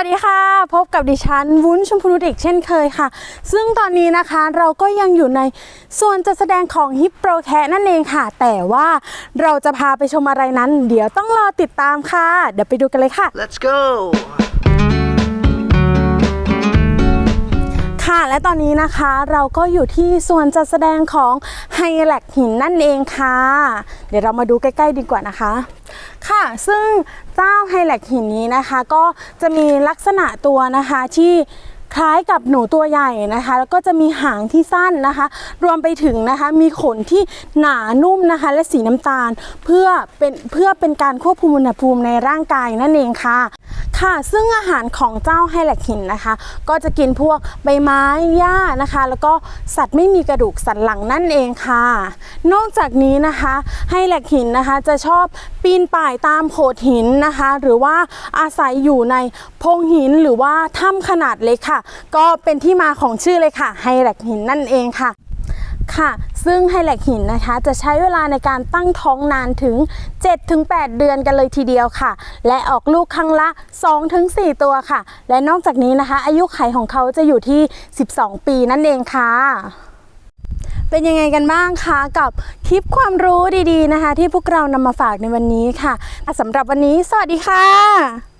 วัสดีค่ะ พบกับดิฉัน วุ้นชมพูนุชอีกเช่นเคยค่ะ ซึ่งตอนนี้นะคะเราก็ยังอยู่ในส่วนจัดแสดงของฮิปโปรแคนั่นเองค่ะ แต่ว่าเราจะพาไปชมอะไรนั้น เดี๋ยวต้องรอติดตามค่ะ เดี๋ยวไปดูกันเลยค่ะ Let's go! ค่ะและตอนนี้นะคะเราก็อยู่ที่ส่วนจัดแสดงของไฮแลกหินนั่นเองค่ะ เดี๋ยวเรามาดูใกล้ ๆ ดีกว่านะคะ ค่ะ ซึ่งเจ้าไฮแลกหินนี้นะคะ ก็จะมีลักษณะตัวนะคะที่คล้ายกับหนูตัวใหญ่นะคะ แล้วก็จะมีหางที่สั้นนะคะ รวมไปถึงนะคะมีขนที่หนานุ่มนะคะ และสีน้ำตาล เพื่อเป็นเพื่อเป็นการควบคุมอุณหภูมิในร่างกายนั่นเองค่ะ ค่ะ ซึ่งอาหารของเจ้าไฮแลกหินนะคะ ก็จะกินพวกใบไม้หญ้านะคะ แล้วก็สัตว์ไม่มีกระดูกสันหลังนั่นเองค่ะ นอกจากนี้นะคะไฮแลกหินนะคะจะชอบปีนป่ายตามโขดหินนะคะ หรือว่าอาศัยอยู่ในโพรงหินหรือว่าถ้ำขนาดเล็กค่ะ ก็เป็นที่มาของชื่อเลยค่ะไฮแลกหินนั่นเองค่ะ ค่ะ ซึ่งไฮแลกหินนะคะ จะใช้เวลาในการตั้งท้องนานถึง 7-8 เดือนกันเลยทีเดียวค่ะ และออกลูกครั้งละ 2-4 ตัวค่ะ และนอกจากนี้นะคะ อายุไขของเขาจะอยู่ที่ 12 ปีนั่นเองค่ะเป็นยังไงกันบ้างคะกับคลิปความรู้ดีๆนะคะ ที่พวกเรานำมาฝากในวันนี้ค่ะสำหรับวันนี้ สวัสดีค่ะ